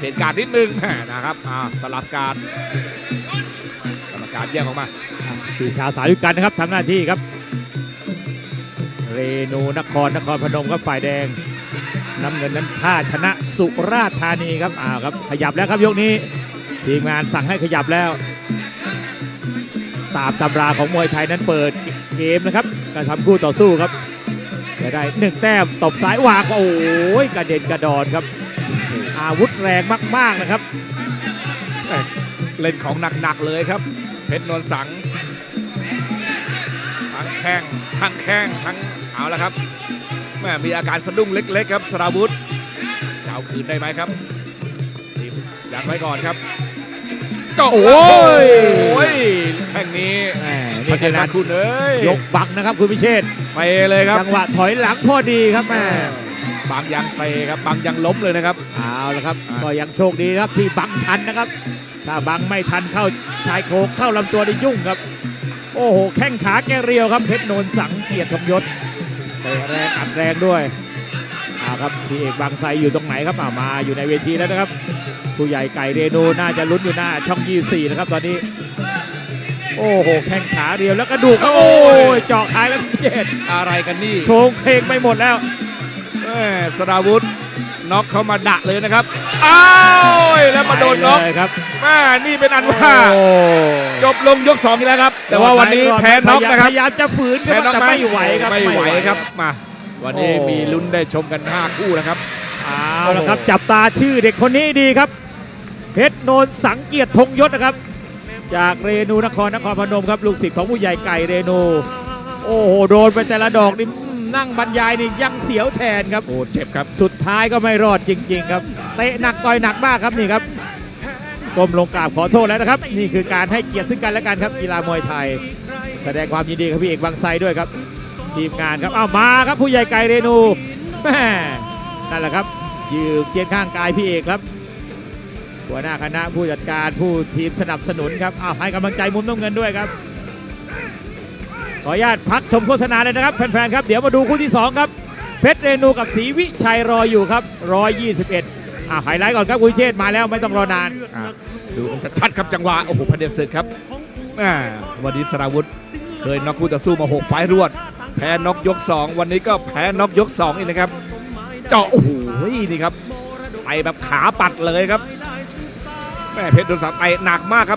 เหตุการณ์นิดนึงนะครับสลับการกรรมการแยกออกมาพี่ชาสายุกันนะครับทำหน้าที่ครับ เรนูนครนครพนมครับฝ่ายแดงน้ำเงินนั้นท่าชนะสุราษฎร์ธานีครับอ้าวครับขยับแล้วครับยกนี้ทีมงานสั่งให้ขยับแล้ว ตามตำราของมวยไทยนั้นเปิดเกมนะครับการทำคู่ต่อสู้ครับจะได้หนึ่งแต้มตบซ้ายวางโอ้ยกระเด็นกระดอนครับ อาวุธแรงมากๆนะครับ เล่นของหนักๆเลยครับ เพชรนวลสัง ทั้งแข้งทั้งแข้งทั้งเอาละครับแม่มีอาการสะดุ้งเล็กๆครับสราวุธจะเอาคืนได้ไหมครับทีมยัดไว้ก่อนครับก็โอ้ยโอ้ยแข้งนี้แหมพระนี่เกขศนาดคุณเอ้ยยกบังนะครับคุณพิเชษฐ์เซเลยครับจังหวะถอยหลังพอดีครับแม่ บางยังเซครับบางยังล้มเลยนะครับเอาละครับอะก็ยังโชคดีครับที่บังทันนะครับ ถ้าบังไม่ทันเข้าชายโครงเข้าลำตัวได้ยุ่งครับ โอ้โหแข้งขาแกเรียวครับเพชรโนนสังเกียรติสมยศเตะแรงอัดแรงด้วยเอาครับพี่เอกบางไทรอยู่ตรงไหนครับอ่ามาอยู่ในเวทีแล้วนะครับ ผู้ใหญ่ไก่เรนูน่าจะลุ้นอยู่หน้าช่อง24นะครับตอนนี้โอ้โหแข้งขาเรียวแล้วกระดูกครับโอ้โอ้ยยเจาะคายแล้วพี่เจษอะไรกันนี่โครงเคลงไปหมดแล้วแม่ สราวุธน็อกเข้ามาดะเลยนะครับ อ้าวแล้วมาโดนน็อกไปเลยครับแม่นี่เป็นอันว่าโอ้จบลงยก2อีกแล้วครับ แต่ว่าวันนี้แพ้น็อกนะครับพยายามจะฝืนคแพ้รับน็อกแต่ไม่ไหวครับไม่ไหวครับมา วันนี้โอ้มีลุ้นได้ชมกันห้าคู่นะครับเอาละครับจับตาชื่อเด็กคนนี้ดีครับ เพชรโนนสังเกียรติธงยศนะครับ จากเรนูนครนครพนมครับลูกศิษย์ของผู้ใหญ่ไก่เรนู โอ้โหโดนไปแต่ละดอกนี่อืม นั่งบรรยายนี่ยังเสียวแทนครับโอ้เจ็บครับ สุดท้ายก็ไม่รอดจริง ๆ ครับเตะหนักต่อยหนักมากครับนี่ครับก้มลงกราบขอโทษแล้วนะครับ นี่คือการให้เกียรติซึ่งกันและกันครับกีฬามวยไทย แสดงความยินดีกับพี่เอกบางไซด้วยครับ ทีมงานครับอ้าวมาครับผู้ใหญ่ไก่เรนูแม่นั่นแหละครับ ยืนเคียงข้างกายพี่เอกครับหัวหน้าคณะผู้จัดการผู้ทีมสนับสนุนครับอ้าวให้กำลังใจมุมน้ำเงินด้วยครับ ขออนุญาตพักชมโฆษณาเลยนะครับ แฟนๆครับ เดี๋ยวมาดูคู่ที่สองครับ เพชรเรนูกับศรีวิชัยรออยู่ครับ 121อ่าไฮไลท์ก่อนครับคุณเชษมาแล้วไม่ต้องรอนานอะดูกันชัดๆครับจังหวะโอ้โหพระเดชศึกครับอ่าวันนี้สราวุธเคยน็อกคู่ต่อสู้มา6ไฟล์รวด แพ้น็อกยก 2 วันนี้ก็แพ้น็อกยก2อีกนะครับ เจาะโอ้โหนี่ครับไปแบบขาปัดเลยครับแม่เพชรโดนสับไปหนักมากครับ